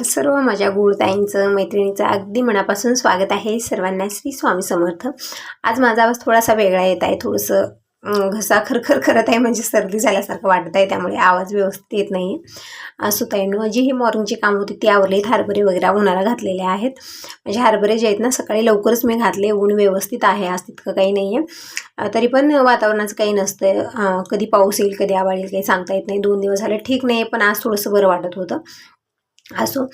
नमस्कार. सर्व माझ्या गुळताईंचं मैत्रिणीचं अगदी मनापासून स्वागत आहे सर्वांना श्री स्वामी समर्थ. आज माझा आवाज थोडासा वेगळा येत आहे थोडंसं घसा खरखर करत आहे म्हणजे सर्दी झाल्यासारखं वाटत आहे त्यामुळे आवाज व्यवस्थित येत नाही आहे सुताईनं जी ही मॉर्निंगची कामं होती ती आवरलीत. हरभरे वगैरे उन्हाला घातलेले आहेत. म्हणजे हरभरे जे आहेत ना सकाळी लवकरच मी घातले. ऊन व्यवस्थित आहे आज तितकं काही नाही आहे तरी पण वातावरणाचं काही नसतं कधी पाऊस येईल कधी आवाळ येईल काही सांगता येत नाही. दोन दिवस झाले ठीक नाही पण आज थोडंसं बरं वाटत होतं. असो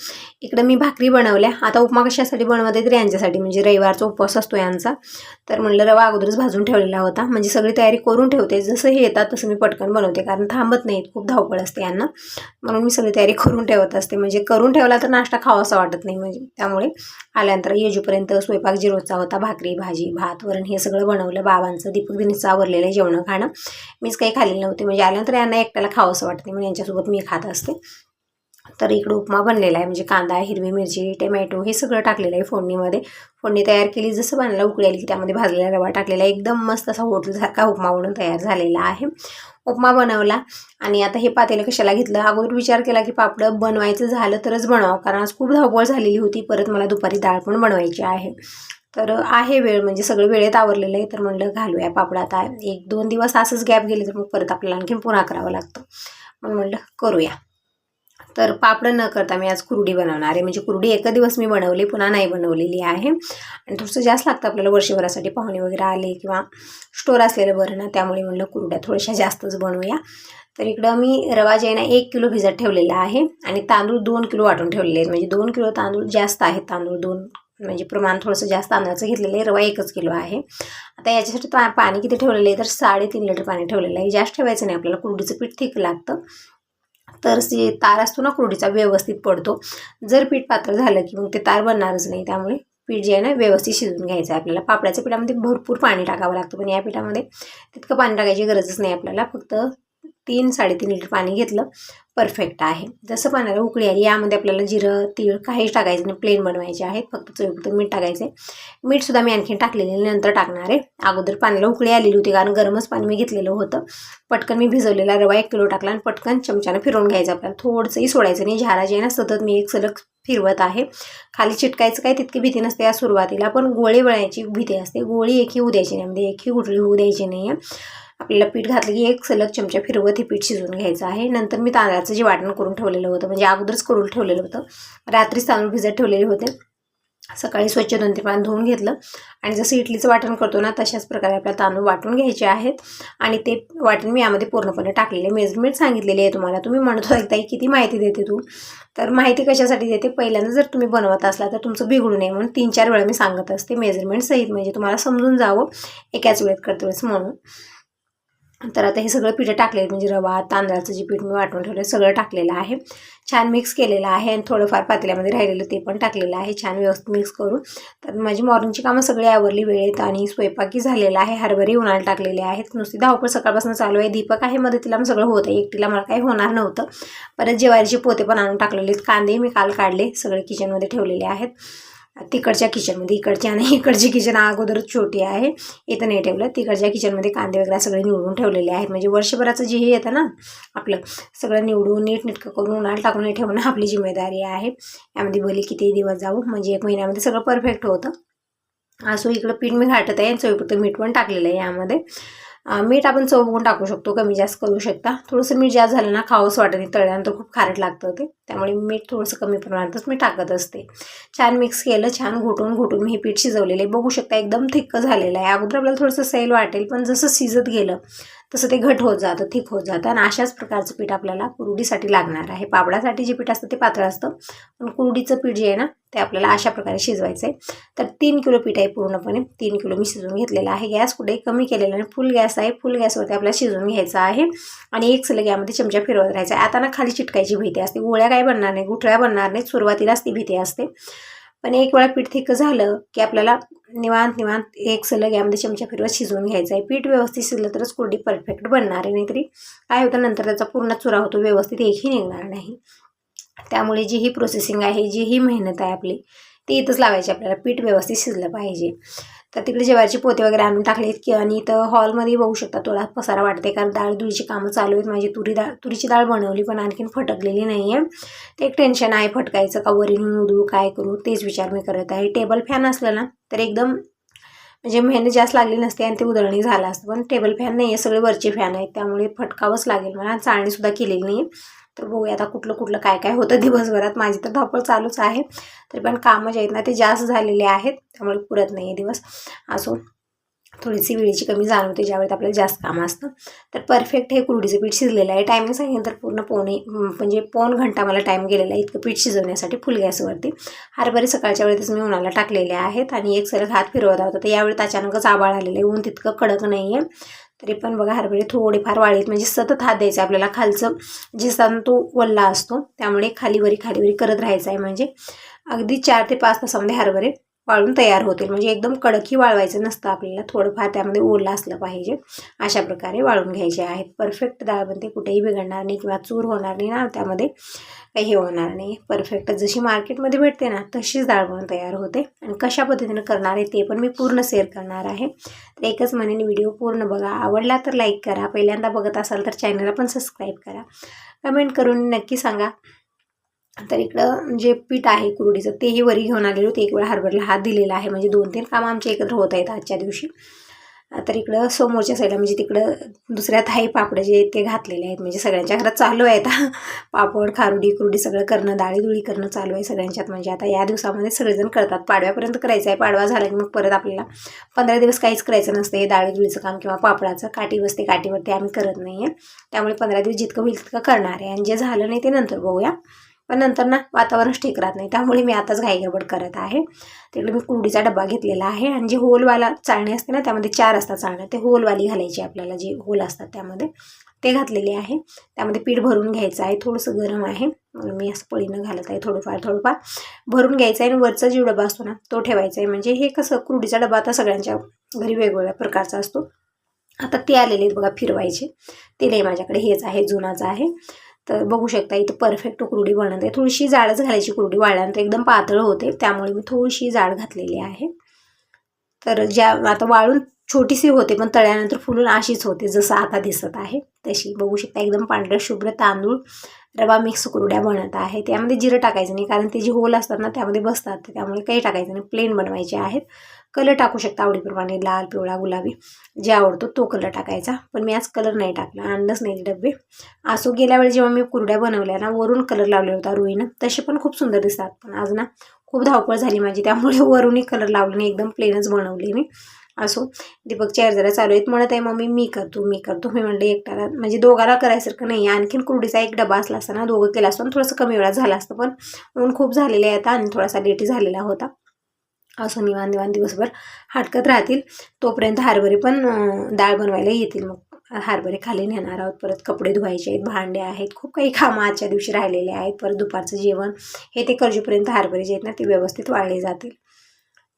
इकडं मी भाकरी बनवल्या. आता उपमा कशासाठी बनवत तर यांच्यासाठी. म्हणजे रविवारचा उपवास असतो यांचा. तर म्हणलं रवा अगोदरच भाजून ठेवलेला होता. म्हणजे सगळी तयारी करून ठेवते. जसं हे येतात तसं मी पटकन बनवते. कारण थांबत नाहीत. खूप धावपळ असते यांना. म्हणून मी सगळी तयारी करून ठेवत असते. म्हणजे करून ठेवला तर नाश्ता खावासा वाटत नाही. म्हणजे त्यामुळे आल्यानंतर येजूपर्यंत स्वयंपाक जे रोजचा होता भाकरी भाजी भात वरण हे सगळं बनवलं. बाबांचं दीपक दिनीचं आवरलेलं आहे खाणं. मीच काही खाल्लेलं नव्हते. म्हणजे आल्यानंतर यांना एकट्याला खावंसं वाटत नाही. म्हणून यांच्यासोबत मी खात असते. तर इकडं उपमा बनलेला आहे. म्हणजे कांदा हिरवी मिरची टमॅटो हे सगळं टाकलेलं आहे फोडणीमध्ये. फोडणी तयार केली. जसं बनायला उकळी आली की त्यामध्ये भाजलेला रवा टाकलेला आहे. एकदम मस्त असा होटलसारखा उपमा म्हणून तयार झालेला आहे. उपमा बनवला आणि आता हे पातेलं कशाला घेतलं? अगोदर विचार केला की पापडं बनवायचं झालं तरच बनवावं. कारण आज खूप धावपळ झालेली होती. परत मला दुपारी डाळ पण बनवायची आहे. तर आहे वेळ. म्हणजे सगळं वेळेत आवरलेलं आहे. तर म्हणलं घालूया पापड आता. एक दोन दिवस असंच गॅप गेले तर मग परत आपल्याला आणखीन पुन्हा करावं लागतं. मग म्हणलं करूया. तर पापड न करता मी आज कुरडी बनवणार आहे. म्हणजे कुरडी एक दिवस मी बनवली पुन्हा नाही बनवलेली आहे. आणि थोडंसं जास्त लागतं आपल्याला वर्षभरासाठी पाहुणे वगैरे आले किंवा स्टोर असलेलं बरं ना त्यामुळे म्हणलं कुरड्या थोड्याशा जास्तच बनवूया. तर इकडं मी रवा जे आहे ना एक किलो भिजत ठेवलेला आहे आणि तांदूळ दोन किलो वाटून ठेवलेले आहेत. म्हणजे दोन किलो तांदूळ जास्त आहेत तांदूळ दोन म्हणजे प्रमाण थोडंसं जास्त तांदळाचं घेतलेलं आहे. रवा एकच किलो आहे. आता याच्यासाठी पा पाणी किती ठेवलेलं आहे? तर साडेतीन लिटर पाणी ठेवलेलं आहे. जास्त ठेवायचं नाही आपल्याला कुरडीचं पीठ थिक लागतं. तर जे तार असतो ना कुरडीचा व्यवस्थित पडतो. जर पीठ पातळ झालं की मग ते तार बनणारच नाही त्यामुळे पीठ जे आहे ना व्यवस्थित शिजवून घ्यायचं आहे आपल्याला. पापडाच्या पिठामध्ये भरपूर पाणी टाकावं लागतं पण या पिठामध्ये तितकं पाणी टाकायची गरजच नाही आपल्याला. फक्त तीन साडेतीन लिटर पाणी घेतलं परफेक्ट आहे. जसं पाण्याला उकळी आली. यामध्ये आपल्याला जिरं तीळ काहीच टाकायचं नाही. प्लेन बनवायचे आहेत. फक्त चवीपुरतं मीठ टाकायचं आहे. मीठसुद्धा मी आणखीन टाकलेले नंतर टाकणार आहे. अगोदर पाण्याला उकळी आलेली होती कारण गरमच पाणी मी घेतलेलं होतं. पटकन मी भिजवलेला रवा एक किलो टाकला आणि पटकन चमच्यानं फिरवून घ्यायचं आपल्याला. थोडंसंही सोडायचं नाही. झारा जे आहे ना सतत मी एक सलग फिरवत आहे. खाली चिटकायचं काय तितकी भीती नसते या सुरुवातीला. पण गोळी वळायची भीती असते. गोळी एकही होऊ द्यायची नाही. म्हणजे एकही गुटळी होऊ द्यायची नाही आहे आपल्याला पीठ घातलं की एक सलग चमचा फिरवत हे पीठ शिजवून घ्यायचं आहे. नंतर मी तांदळाचं जे वाटण करून ठेवलेलं होतं म्हणजे अगोदरच करून ठेवलेलं होतं रात्रीच तांदूळ भिजत ठेवलेले होते. सकाळी स्वच्छ दोन ते पाणी धुवून घेतलं आणि जसं इडलीचं वाटण करतो ना तशाच प्रकारे आपल्याला तांदूळ वाटून घ्यायचे आहेत. आणि ते वाटण मी यामध्ये पूर्णपणे टाकलेले. मेजरमेंट सांगितलेली आहे तुम्हाला. तुम्ही म्हणत होता ताई किती माहिती देते तू? तर माहिती कशासाठी देते? पहिल्यांदा जर तुम्ही बनवत असला तर तुमचं बिघडू नये म्हणून तीन चार वेळा मी सांगत असते मेजरमेंट सहित. म्हणजे तुम्हाला समजून जावं एकाच वेळेत करते वेळेस म्हणून. तर आता हे सगळं पिठं टाकलेलं म्हणजे रवा तांदळाचं जे पीठ मी वाटून ठेवलं सगळं टाकलेलं आहे. छान मिक्स केलेलं आहे आणि थोडंफार पातेल्यामध्ये राहिलेलं ते पण टाकलेलं आहे. छान व्यवस्थित मिक्स करून. तर माझी मॉर्निंगची कामं सगळी आवरली वेळेत आणि स्वयंपाकी झालेला आहे. हरभरी उन्हाळा टाकलेले आहेत. नुसती धावपळ सकाळपासून चालू आहे. दीपक आहे मदतीला मग सगळं होतं एकटीला मला काही होणार नव्हतं. परत जेवारीचे पोते पण आणून टाकलेले आहेत. कांदे मी काल काढले सगळे किचनमध्ये ठेवलेले आहेत. तिकडच्या किचनमध्ये इकडची आणि इकडची किचन अगोदरच छोटी आहे. इथं नाही ठेवलं. तिकडच्या किचनमध्ये कांदे वगैरे सगळे निवडून ठेवलेले आहेत. म्हणजे वर्षभराचं जे हे येतं ना आपलं सगळं निवडून नीट नेटकं करून उन्हाळा टाकून ठेवणं आपली जिम्मेदारी आहे. यामध्ये भले किती दिवस जाऊ. म्हणजे एक महिन्यामध्ये सगळं परफेक्ट होतं. असो इकडं पीठ मी घाटत आहे चवीपुरतं मीठ पण टाकलेलं आहे यामध्ये. मीठ आपण चव बघून टाकू शकतो कमी जास्त करू शकता. थोडंसं मीठ जास्त झालं ना खावंसं वाटत नाही. तळल्यानंतर खूप खारट लागतं ते. त्यामुळे मीठ थोडंसं कमी प्रमाणातच मी टाकत असते. छान मिक्स केलं छान घोटून घोटून मी हे पीठ शिजवलेलं आहे. बघू शकता एकदम थिक्क झालेलं आहे. अगोदर आपल्याला थोडंसं सैल वाटेल पण जसं शिजत गेलं तसं ते घट होत जातं थिक होत जातं. आणि अशाच प्रकारचं पीठ आपल्याला कुरडीसाठी लागणार आहे. पापडासाठी जे पीठ असतं ते पातळ असतं. पण कुरडीचं पीठ जे आहे ना ते आपल्याला अशा प्रकारे शिजवायचं आहे तर तीन किलो पीठ आहे पूर्णपणे. तीन किलो मी शिजवून घेतलेलं आहे. गॅस कुठे कमी केलेला आणि फुल गॅस आहे. फुल गॅसवरती आपल्याला शिजवून घ्यायचं आहे. आणि एक सलग यामध्ये चमचा फिरवत राहायचा आहे. आता ना खाली चिटकायची भीती असते. गोळ्या काय बनणार नाही गुठळ्या बनणार नाही सुरुवातीलाच ती भीती असते. पण एक वेळा पीठ थिक झालं की आपल्याला निवांत निवांत एक सलग यामध्ये चमचा फिरवत शिजवून घ्यायचं आहे. पीठ व्यवस्थित शिजलं तरच कुरडी परफेक्ट बनणार आहे. नाहीतरी काय होतं नंतर त्याचा पूर्ण चुरा होतो व्यवस्थित एकही निघणार नाही. त्यामुळे जी ही प्रोसेसिंग आहे जी ही मेहनत आहे आपली ती इथंच लावायची. आपल्याला पीठ व्यवस्थित शिजलं पाहिजे. तर तिकडे जेवायचे पोते वगैरे आणून टाकलेत की आणि इथं हॉलमध्ये बघू शकता थोडा पसारा वाटते कारण डाळ धुळीची कामं चालू आहेत. माझी तुरी डाळ तुरीची डाळ बनवली पण आणखीन फटकलेली नाही आहे ते एक टेन्शन आहे फटकायचं का वरील उदळू काय करू तेच विचार मी करत आहे. टेबल फॅन असलं ना तर एकदम म्हणजे मेहनत जास्त लागली नसते आणि ते उधळणी झालं असतं. पण टेबल फॅन नाही आहे सगळे वरचे फॅन आहेत. त्यामुळे फटकावंच लागेल मला चाळणीसुद्धा केलेली नाही तर बघूया आता कुठलं कुठलं काय काय होतं दिवसभरात. माझी तर धावपळ चालूच आहे. तरी पण कामं जे आहेत ना ते जास्त झालेले आहेत. त्यामुळे पुरत नाही आहे दिवस. असून थोडीशी वेळेची कमी जाणवते ज्यावेळेत आपल्याला जास्त काम असतं. तर परफेक्ट हे कुरडीचं पीठ शिजलेलं आहे. टायमिंग सांगितलं तर पूर्ण पोणे म्हणजे पोन घंटा मला टाईम गेलेला आहे इतकं पीठ शिजवण्यासाठी फुल गॅसवरती. हरभरे सकाळच्या वेळेस मी उन्हाला टाकलेले आहेत आणि एक सलग हात फिरवत होता तर यावेळेत अचानकच आबाळ आलेलं आहे. ऊन तितकं कडक नाही आहे. तरी पण बघा हरभरे थोडेफार वाळीत म्हणजे सतत हात द्यायचा आपल्याला. खालचं जे तो वल्ला असतो त्यामुळे खालीवरी खालीवरी करत राहायचं आहे. म्हणजे अगदी चार ते पाच तासामध्ये हरभरे वाळून तयार होतील. म्हणजे एकदम कडकही वाळवायचं नसतं आपल्याला. थोडंफार त्यामध्ये ओलं असलं पाहिजे. अशा प्रकारे वाळून घ्यायचे आहेत. परफेक्ट डाळ बनते कुठेही बिघडणार नाही किंवा चूर होणार नाही ना त्यामध्ये. काही हे होणार नाही. परफेक्ट जशी मार्केटमध्ये भेटते ना तशीच डाळ बनून तयार होते. आणि कशा पद्धतीनं करणार आहे ते पण मी पूर्ण शेअर करणार आहे. तर एकच म्हणेन व्हिडिओ पूर्ण बघा. आवडला तर लाईक करा. पहिल्यांदा बघत असाल तर चॅनलला पण सबस्क्राईब करा. कमेंट करून नक्की सांगा. तर इकडं जे पीठ आहे कुरडीचं तेही वरी घेऊन आलेलो ते एक वेळा हरभरला हात दिलेला आहे. म्हणजे दोन तीन कामं आमचे एकत्र होत आहेत आजच्या दिवशी. तर इकडं समोरच्या साईडला म्हणजे तिकडं दुसऱ्या थाई पापड जे आहेत ते घातलेले आहेत. म्हणजे सगळ्यांच्या घरात चालू आहेत पापड खारुडी कुरडी सगळं करणं डाळीदुळी करणं चालू आहे सगळ्यांच्यात. म्हणजे आता या दिवसामध्ये सगळेजण करतात. पाडव्यापर्यंत करायचं आहे. पाडवा झाला की मग परत आपल्याला पंधरा दिवस काहीच करायचं नसतं. हे डाळीदुळीचं काम किंवा पापडाचं काठी बसते काठीवरती आम्ही करत नाही आहे त्यामुळे पंधरा दिवस जितकं होईल तितकं करणार आहे. आणि जे झालं नाही ते नंतर बघूया. पण नंतर ना वातावरणच ठीक राहत नाही. त्यामुळे मी आताच घाईगडबड करत आहे. तिकडे मी कुरडीचा डबा घेतलेला आहे आणि जे होलवाला चाळणी असते ना त्यामध्ये चार असतात चाळण्या ते होलवाली घालायची आपल्याला जे होल असतात त्यामध्ये. ते घातलेले आहे. त्यामध्ये पीठ भरून घ्यायचं आहे. थोडंसं गरम आहे. मी असं पळीनं घालत आहे थोडंफार थोडंफार. भरून घ्यायचं आहे आणि वरचा जो डबा असतो ना तो ठेवायचा आहे. म्हणजे हे कसं कुरडीचा डबा आता सगळ्यांच्या घरी वेगवेगळ्या प्रकारचा असतो. आता ते आलेले आहेत बघा फिरवायचे. ते नाही माझ्याकडे. हेच आहे जुनाचं आहे. तर बघू शकता इथं परफेक्ट कुरडी बनत आहे थोडीशी जाडच घालायची कुरडी वाळल्यानंतर एकदम पातळ होते त्यामुळे मी थोडीशी जाड घातलेली आहे. तर ज्या आता वाळून छोटीशी होते पण तळ्यानंतर फुलून अशीच होते जसं आता दिसत आहे. तशी बघू शकता एकदम पांढऱ्या शुभ्र तांदूळ रवा मिक्स कुरड्या बनत आहे. त्यामध्ये जिरं टाकायचं नाही कारण ते जे होल असतात ना त्यामध्ये बसतात. त्यामुळे काही टाकायचं नाही प्लेन बनवायचे आहेत. कलर टाकू शकता आवडीप्रमाणे लाल पिवळा गुलाबी. जे आवडतो तो कलर टाकायचा. पण मी आज कलर नाही टाकला आणलंच नाही डबे असो गेल्या वेळी जेव्हा मी कुरड्या बनवल्या ना वरून कलर लावले होता रुईनं. तसे पण खूप सुंदर दिसतात. पण आज ना खूप धावपळ झाली माझी. त्यामुळे वरूनही कलर लावले नाही. एकदम प्लेनच बनवली मी. असो दीपक चेअर जरा चालू आहेत. म्हणत आहे मम्मी मी करतो मी करतो. मी म्हणलं एकट्याला म्हणजे दोघाला करायसारखं नाही. आणखीन कुरडीचा एक डबा असला असता ना दोघं केला असतो. थोडंसं कमी वेळा झाला असतं. पण ऊन खूप झालेलं आहे आता. आणि थोडासा लेट झालेला होता. असं निवान निवान दिवसभर हटकत राहतील. तोपर्यंत हरभरे पण डाळ बनवायला येतील. मग हरभरे खाली नेणार आहोत. परत कपडे धुवायचे आहेत भांडे आहेत. खूप काही कामं आजच्या दिवशी राहिलेले आहेत. परत दुपारचं जेवण. हे ते करजेपर्यंत हरभरे जे आहेत ना ते व्यवस्थित वाळले जातील.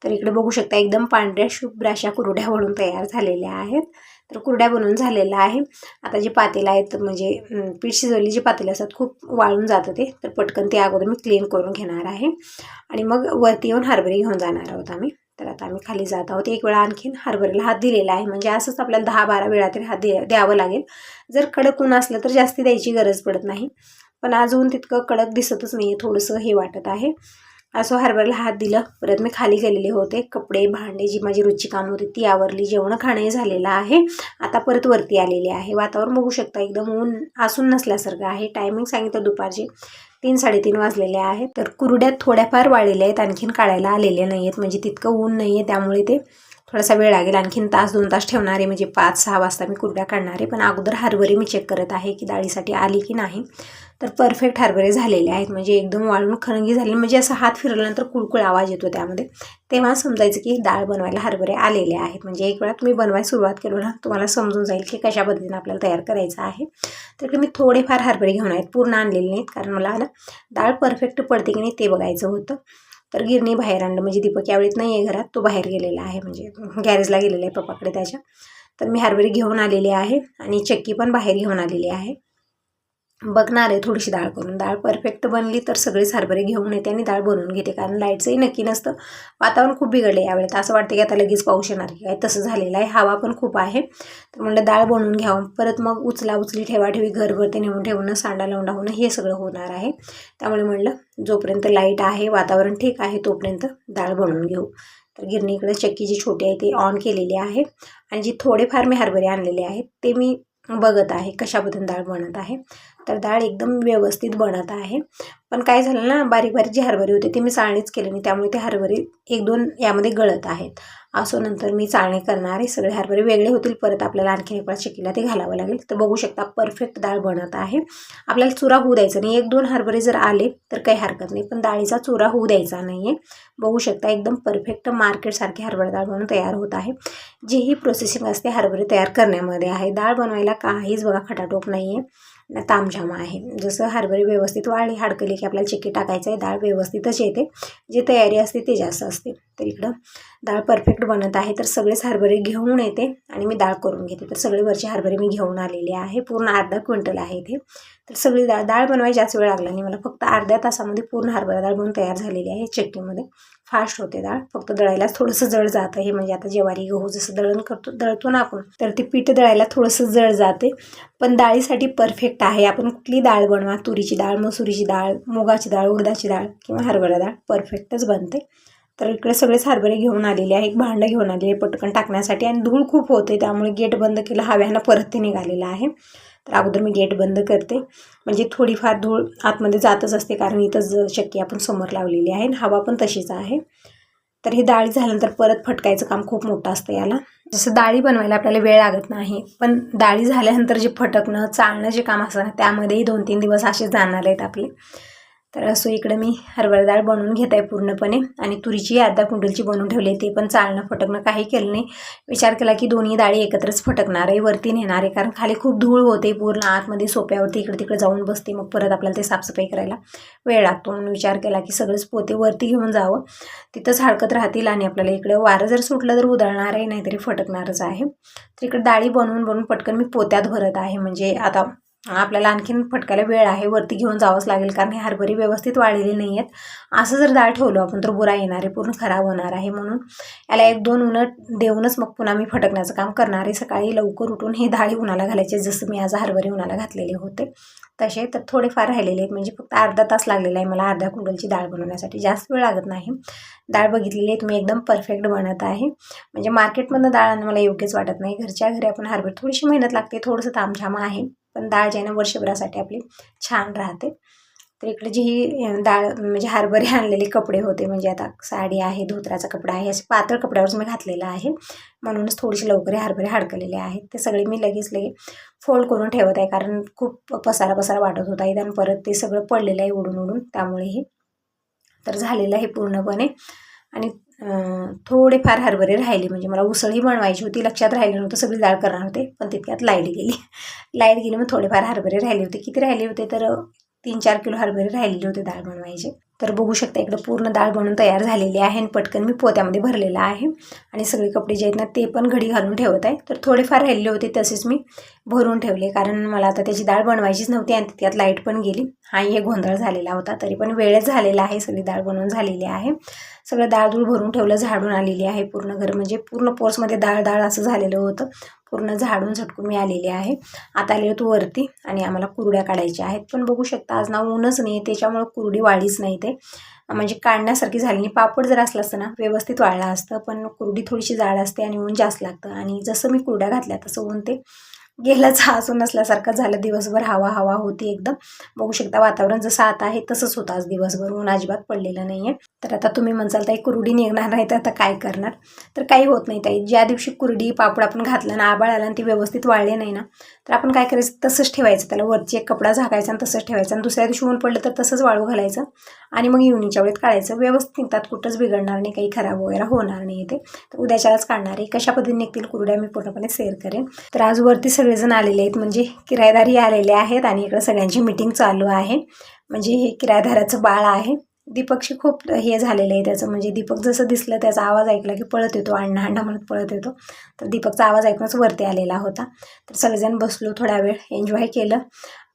तर इकडे बघू शकता एकदम पांढऱ्या शुभ्र अशा कुरड्या वळून तयार झालेल्या आहेत. तर कुरड्या बनवून झालेला आहे. आता जे पातेलं आहेत म्हणजे पीठ शिजवली जी पातेलं असतात खूप वाळून जातं ते. तर पटकन ते अगोदर मी क्लीन करून घेणार आहे. आणि मग वरती येऊन हरभरे घेऊन जाणार आहोत आम्ही. तर आता आम्ही खाली जात आहोत. एक वेळा आणखीन हरभऱ्याला हात दिलेला आहे. म्हणजे असंच आपल्याला दहा बारा वेळा तरी हात दे द्यावं लागेल. जर कडक ऊन असलं तर जास्ती द्यायची गरज पडत नाही. पण अजून तितकं कडक दिसतच नाही आहे थोडंसं हे वाटत आहे. असं हार्बरला हात दिलं. परत मी खाली गेलेले होते. कपडे भांडे जी माझी रोजची काम होती ती आवरली. जेवण खाणंही झालेलं आहे. आता परत वरती आलेले आहे. वातावरण बघू शकता एकदम ऊन असून नसल्यासारखं आहे. टायमिंग सांगितलं दुपारचे. तीन साडेतीन वाजलेले आहेत तर कुरड्यात थोड्याफार वाळलेल्या आहेत. आणखीन काढायला आलेल्या नाही आहेत म्हणजे तितकं ऊन नाही आहे त्यामुळे ते थोडासा वेळ लागेल. आणखीन तास दोन तास ठेवणार आहे. म्हणजे पाच सहा वाजता मी कुरड्या काढणार आहे. पण अगोदर हरभरे मी चेक करत आहे की डाळीसाठी आली की नाही. तर परफेक्ट हरभरे झालेले आहेत. म्हणजे एकदम वाळून खरंगी झाले म्हणजे असं हात फिरवल्यानंतर कुळकुळ आवाज येतो त्यामध्ये. तेव्हा समजायचं की डाळ बनवायला हरभरे आलेले आहेत. म्हणजे एक वेळा तुम्ही बनवायला सुरुवात केलो ना तुम्हाला समजून जाईल की कशा पद्धतीने आपल्याला तयार करायचं आहे. तर मी थोडेफार हरभरे घेऊन आहेत. पूर्ण आणलेले नाहीत. कारण मला ना डाळ परफेक्ट पडते की नाही ते बघायचं होतं. तर गिरणी बाहेर आणलं. म्हणजे दीपक यावेळेत नाही आहे घरात. तो बाहेर गेलेला आहे. म्हणजे गॅरेजला गेलेला आहे पप्पाकडे त्याच्या. तर मी हरभरे घेऊन आलेले आहे. आणि चक्की पण बाहेर घेऊन आलेली आहे. बघणार आहे थोडीशी डाळ करून. डाळ परफेक्ट बनली तर सगळीच हरभरे घेऊन येते आणि डाळ बनवून घेते. कारण लाईटचंही नक्की नसतं. वातावरण खूप बिघडलं यावेळेत. असं वाटतं की आता लगेच पाऊस येणार की काय तसं झालेलं आहे. हवा पण खूप आहे. तर म्हणलं डाळ बनवून घ्यावं परत मग उचला उचली ठेवा ठेवी घरभर ते नेऊन ठेवणं सांडा लावून होणं हे सगळं होणार आहे. त्यामुळे म्हणलं जोपर्यंत लाइट आहे वातावरण ठीक आहे तोपर्यंत डाळ बनवून घेऊ. तर गिरणीकडे चक्की जी छोटी आहे ती ऑन केलेली आहे. आणि जी थोडेफार मी हरभरे आणलेले आहेत ते मी बघत आहे कशाबद्दल डाळ बनत आहे. तर डाळ एकदम व्यवस्थित बनत आहे. पण काय झालं ना बारीक बारीक जी हरभरे होते ती मी चाळणीच केली नाही त्यामुळे ते हरभरे एक दोन यामध्ये गळत आहेत. असो नंतर मी चाळणी करणार आहे. सगळे हरभरे वेगळे होतील. परत आपल्याला आणखी एक वेळा शिकीला ते घालावं लागेल. तर बघू शकता परफेक्ट डाळ बनत आहे. आपल्याला चुरा होऊ द्यायचा नाही. एक दोन हरभरे जर आले तर काही हरकत नाही. पण डाळीचा चुरा होऊ द्यायचा नाही आहे बघू शकता एकदम परफेक्ट मार्केटसारखी हरभरा डाळ बनवून तयार होत आहे. जी ही प्रोसेसिंग असते हरभरे तयार करण्यामध्ये आहे. डाळ बनवायला काहीच बघा खटाटोप नाही आहे तामझाम आहे. जसं हरभरे व्यवस्थित वाळली हाडकले की आपल्याला चिक्की टाकायचं आहे डाळ व्यवस्थितच येते. जी तयारी असते ते जास्त असते. तर इकडं डाळ परफेक्ट बनत आहे. तर सगळेच हरभरे घेऊन येते आणि मी डाळ करून घेते. तर सगळे वरचे हरभरे मी घेऊन आलेले आहे. पूर्ण अर्धा क्विंटल आहे ते तर सगळी डाळ डाळ बनवायला जास्त वेळ लागला नाही. मला फक्त अर्ध्या तासामध्ये पूर्ण हरभरा डाळ बनवून तयार झालेली आहे चक्कीमध्ये फास्ट होते डाळ फक्त दळायलाच थोडंसं जड जातं हे म्हणजे आता ज्वारी गहू जसं दळण करतो दळतो ना आपण तर ते पीठ दळायला थोडंसं जड जाते पण डाळीसाठी परफेक्ट आहे. आपण कुठली डाळ बनवा तुरीची डाळ मसुरीची डाळ मुगाची डाळ उडदाची डाळ किंवा हरभरा डाळ परफेक्टच बनते तर इकडे सगळेच हरभरे घेऊन आलेले आहे एक भांडं घेऊन आलेले पटकन टाकण्यासाठी. आणि धूळ खूप होते त्यामुळे गेट बंद केलं हव्यानं परत ते निघालेलं आहे. तर अगोदर मी गेट बंद करते. म्हणजे थोडीफार धूळ आतमध्ये जातच असते कारण इथंच शक्की आपण समोर लावलेली आहे आणि हवा पण तशीच आहे. तर हे डाळी झाल्यानंतर परत फटकायचं काम खूप मोठं असतं याला. जसं डाळी बनवायला आपल्याला वेळ लागत नाही पण डाळी झाल्यानंतर जे फटकणं चालणं जे काम असतं ना त्यामध्येही दोन तीन दिवस असे जाणार आहेत आपले. तर असो इकडं मी हरभरा डाळ बनवून घेत आहे पूर्णपणे आणि तुरीची अर्धा कुंडलची बनवून ठेवली ते पण चालणं फटकणं काही केलं नाही. विचार केला की दोन्ही डाळी एकत्रच फटकणार आहे वरती नेणार आहे कारण खाली खूप धूळ होते पूर्ण आतमध्ये सोप्यावरती इकडे तिकडे जाऊन बसते मग परत आपल्याला ते साफसफाई करायला वेळ लागतो. म्हणून विचार केला की सगळंच पोते वरती घेऊन जावं. तिथंच हडकत राहतील आणि आपल्याला इकडे वारं जर सुटलं तर उधळणार आहे नाहीतरी फटकणारच आहे. तर इकडे डाळी बनवून बनवून पटकन मी पोत्यात भरत आहे म्हणजे आता आपल्याला आणखीन फटकायला वेळ आहे वरती घेऊन जावंच लागेल कारण हे हरभरी व्यवस्थित वाळलेली नाही आहेत असं जर डाळ ठेवलं आपण तर बुरा येणार आहे पूर्ण खराब होणार आहे म्हणून. याला एक दोन उन्हं देऊनच मग पुन्हा मी फटकण्याचं काम करणार आहे. सकाळी लवकर उठून हे डाळी उन्हाला घालायचे जसं मी आज हरभरी उन्हाला घातलेले होते. तसे तर थोडेफार राहिलेले आहेत म्हणजे फक्त अर्धा तास लागलेला आहे मला अर्ध्या कुंडलची डाळ बनवण्यासाठी. जास्त वेळ लागत नाही. डाळ बघितलेली आहे तुम्ही एकदम परफेक्ट बनत आहे. म्हणजे मार्केटमधनं डाळ आणणं मला योग्यच वाटत नाही. घरच्या घरी आपण हरभर थोडीशी मेहनत लागते थोडंसं तामझाम आहे. पण डाळ जे आहे ना वर्षभरासाठी आपली छान राहते. तर इकडे जी ही डाळ म्हणजे हरभरे आणलेले कपडे होते म्हणजे आता साडी आहे धोत्राचा कपडा आहे असे पातळ कपड्यावरच मी घातलेला आहे. म्हणूनच थोडीशी लवकर हरभरे हडकलेले आहेत. ते सगळे मी लगेच लगे फोल्ड करून ठेवत आहे कारण खूप पसारा पसारा वाटत होता. आणि परत ते सगळं पडलेलं आहे उडून उडून. त्यामुळे हे तर झालेलं आहे पूर्णपणे. आणि थोडेफार हरभरे राहिले. म्हणजे मला उसळही बनवायची होती. लक्षात राहिलं नव्हतं. सगळी डाळ करणार होते. पण तितक्यात लाइट गेली. लाइट गेली मग थोडेफार हरभरे राहिले होते. किती राहिले होते? तर तीन चार किलो हरभरे राहिलेले होते डाळ बनवायचे. तर बघू शकता इकडं पूर्ण डाळ बनवून तयार झालेली आहे आणि पटकन मी पोत्यामध्ये भरलेला आहे. आणि सगळे कपडे जे आहेत ना ते पण घडी घालून ठेवत आहे. तर थोडेफार राहिले होते तसेच मी भरून ठेवले. कारण मला आता त्याची डाळ बनवायचीच नव्हती आणि त्यात लाइट पण गेली. हा हे गोंधळ झालेला होता. तरी पण वेळच झालेला आहे. सगळी डाळ बनवून झालेली आहे. सगळं डाळ धूळ भरून ठेवलं झाडून आलेली आहे पूर्ण घर. म्हणजे पूर्ण पोर्समध्ये डाळ डाळ असं झालेलं होतं. पूर्ण झाडून झटकून मी आलेली आहे. आता आले होतो वरती आणि आम्हाला कुरड्या काढायच्या आहेत. पण बघू शकता आज ना ऊनच नाही त्याच्यामुळं कुरडी वाढीच नाही ते. म्हणजे काढण्यासारखी झाली. नाही पापड जर असलं असतं ना व्यवस्थित वाळलं असतं. पण कुरडी थोडीशी जाड असते आणि ऊन जास्त लागतं. आणि जसं मी कुरड्या घातल्या तसं ऊन ते गेलंच हसून नसल्यासारखं झालं. दिवसभर हवा हवा होती एकदम. बघू शकता वातावरण जसं आता आहे तसंच होतं आज दिवसभर. ऊन अजिबात पडलेलं नाही आहे तर आता तुम्ही म्हणसाल ताई कुरडी निघणार नाही तर आता काय करणार? तर काही होत नाही ताई. ज्या दिवशी कुरडी पापड आपण घातलं ना आबाळ आला आणि ती व्यवस्थित वाळले नाही ना तर आपण काय करायचं? तसंच ठेवायचं. त्याला वरची एक कपडा झाकायचा आणि तसंच ठेवायचं. आणि दुसऱ्या दिवशी ऊन पडलं तर तसंच वाळू घालायचं. आणि मग युनिच्या वेळेत काढायचं. व्यवस्थित निघतात. कुठंच बिघडणार नाही. काही खराब वगैरे होणार नाही ते तर उद्याच्यालाच काढणार आहे. कशा पद्धतीने निघतील कुरड्या मी पूर्णपणे शेअर करेन. तर आज वरती सगळेजण आलेले आहेत. म्हणजे किरायदारही आलेले आहेत आणि इकडं सगळ्यांची मिटिंग चालू आहे. म्हणजे हे किरायदाराचं बाळ आहे. दीपकशी खूप हे झालेलं आहे त्याचं. म्हणजे दीपक जसं दिसलं त्याचा आवाज ऐकला की पळत येतो अण्णा अण्णा म्हणत पळत येतो. तर दीपकचा आवाज ऐकूनच वरती आलेला होता. तर सगळेजण बसलो थोडा वेळ एन्जॉय केलं.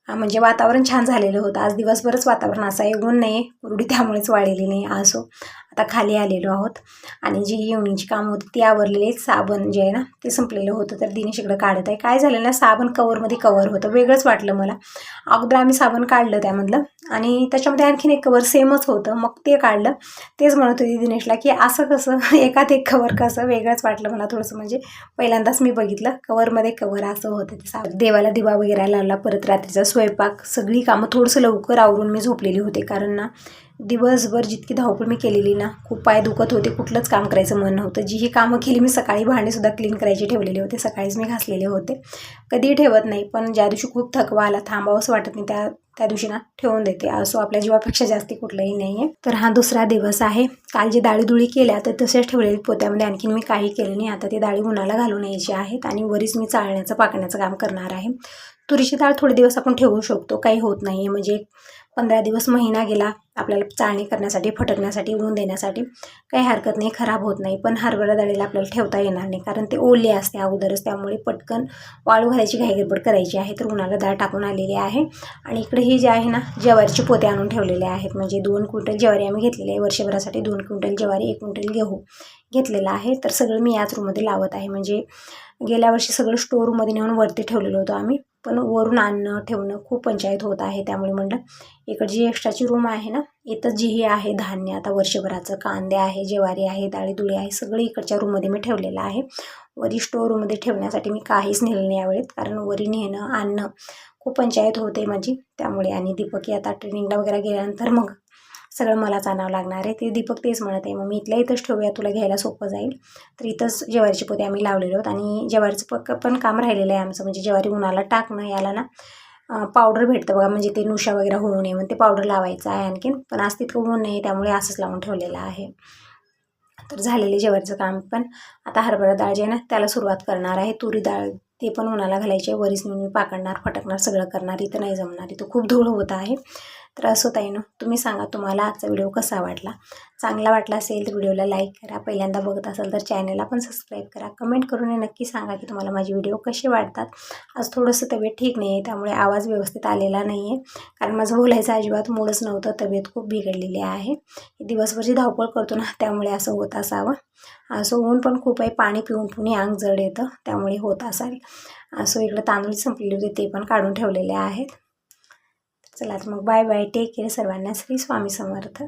म्हणजे वातावरण छान झालेलं होतं. आज दिवसभरच वातावरण असं आहे ऊन नाही कुरडी त्यामुळेच वाढलेली नाही. असो. आता खाली आलेलो आहोत. आणि जी येवणीची कामं होती ती आवरलेली साबण जे आहे ना ते संपलेलं होतं. तर दिनेश इकडं काढत आहे काय झालं ना साबण कवरमध्ये कवर होतं. वेगळंच वाटलं मला. अगोदर आम्ही साबण काढलं त्यामधलं. आणि त्याच्यामध्ये आणखीन एक कवर सेमच होतं. मग ते काढलं. तेच म्हणत होती दिनेशला की असं कसं एकात एक कवर कसं? वेगळंच वाटलं मला थोडंसं. म्हणजे पहिल्यांदाच मी बघितलं. कवरमध्ये कवर असं होतं ते साबण. देवाला दिवा वगैरे लावला. परत रात्रीचा स्वयंपाक. सगळी कामं थोडंसं लवकर आवरून मी झोपलेली होते. कारण ना दिवसभर जितकी धावपळ मी केलेली ना खूप पाय दुखत होते कुठलंच काम करायचं मन नव्हतं. जी ही कामं केली मी सकाळी भांडेसुद्धा क्लीन करायचे ठेवलेले होते. सकाळीच मी घासलेले होते. कधीही ठेवत नाही पण ज्या दिवशी खूप थकवा आला थांबावंसं वाटत नाही त्या त्या दिवशी ना ठेवून देते. असो आपल्या जीवापेक्षा जास्ती कुठलंही नाही आहे तर हा दुसरा दिवस आहे. काल जे डाळीदुळी केल्या तर तसेच ठेवलेले पोत्यामध्ये आणखीन मी काही केलं नाही. आता ते डाळी उन्हाला घालून यायची आहेत आणि वरीच मी चाळण्याचं पाकण्याचं काम करणार आहे. तुरीची डाळ थोडे दिवस आपण ठेवू शकतो. काही होत नाही आहे म्हणजे पंधरा दिवस महिना गेला आपल्याला चाळणी करण्यासाठी फटकण्यासाठी ऊन देण्यासाठी. काही हरकत नाही खराब होत नाही. पण हरभरा डाळीला आपल्याला ठेवता येणार नाही. कारण ते ओले असते अगोदरच. त्यामुळे पटकन वाळू घालायची घाईगडबड करायची आहे. तर उन्हाला डाळ टाकून आलेली आहे. आणि इकडे ही जे आहे ना ज्वारीचे पोते आणून ठेवलेले आहेत. म्हणजे दोन क्विंटल ज्वारी आम्ही घेतलेली आहे. वर्षभरासाठी दोन क्विंटल ज्वारी एक क्विंटल गहू घेतलेला आहे. तर सगळं मी याच रूममध्ये लावत आहे. म्हणजे गेल्या वर्षी सगळं स्टोर रूममध्ये नेऊन वरती ठेवलेलं होतं आम्ही. पण वरून आणणं ठेवणं खूप पंचायत होत आहे त्यामुळे म्हणलं इकडे जी एक्स्ट्राची रूम आहे ना इथं जी हे आहे धान्य आता वर्षभराचं कांदे आहे ज्वारी आहे डाळी दुळी आहे सगळे इकडच्या रूममध्ये मी ठेवलेलं आहे. वरी स्टोअर रूममध्ये ठेवण्यासाठी मी काहीच नेलं नाही यावेळेत कारण वरी नेणं आणणं खूप पंचायत होते माझी त्यामुळे. आणि दीपकी आता ट्रेनिंगला वगैरे गेल्यानंतर मग सगळं मलाच आणावं लागणार आहे. ते दीपक तेच म्हणत आहे मग मी इथल्या इथंच ठेवूया तुला घ्यायला सोपं जाईल. तर इथंच ज्वारीचे पोते आम्ही लावलेलो आहोत आणि ज्वारीचं पक्क पण काम राहिलेलं आहे आमचं. म्हणजे ज्वारी उन्हाला टाकणं याला ना पावडर भेटतं बघा. म्हणजे ते नुशा वगैरे होऊ नये म्हणून ते पावडर लावायचं आहे आणखीन. पण आज तितकं होऊ नये त्यामुळे असंच लावून ठेवलेलं आहे. तर झालेले जेवारीचं काम पण. आता हरभरा डाळ जे आहे ना त्याला सुरुवात करणार आहे. तुरी डाळ ते पण उन्हाला घालायचे वरीस नेऊन मी पाकडणार फटकणार सगळं करणार. इथं नाही जमणार. इथं खूप धूळ होत आहे. तर असं आहे ना. तुम्ही सांगा तुम्हाला आजचा व्हिडिओ कसा वाटला? चांगला वाटला असेल तर व्हिडिओला लाईक करा. पहिल्यांदा बघत असाल तर चॅनलला पण सबस्क्राईब करा. कमेंट करून हे नक्की सांगा की तुम्हाला माझे व्हिडिओ कसे वाटतात. आज थोडंसं तब्येत ठीक नाही आहे त्यामुळे आवाज व्यवस्थित आलेला नाही आहे. कारण माझं बोलायचं अजिबात मूडच नव्हतं. तब्येत खूप बिघडलेली आहे. दिवसभरची धावपळ करतो ना त्यामुळे असं होत असावं. असं ऊन पण खूप आहे. पाणी पिऊन पिऊन अंग जड येतं. त्यामुळे होत असाल असं इकडं तांदूळ संपलेले होते ते पण काढून ठेवलेले आहेत. चला तर मग बाय बाय टेक केअर सर्वांना. श्री स्वामी समर्थ.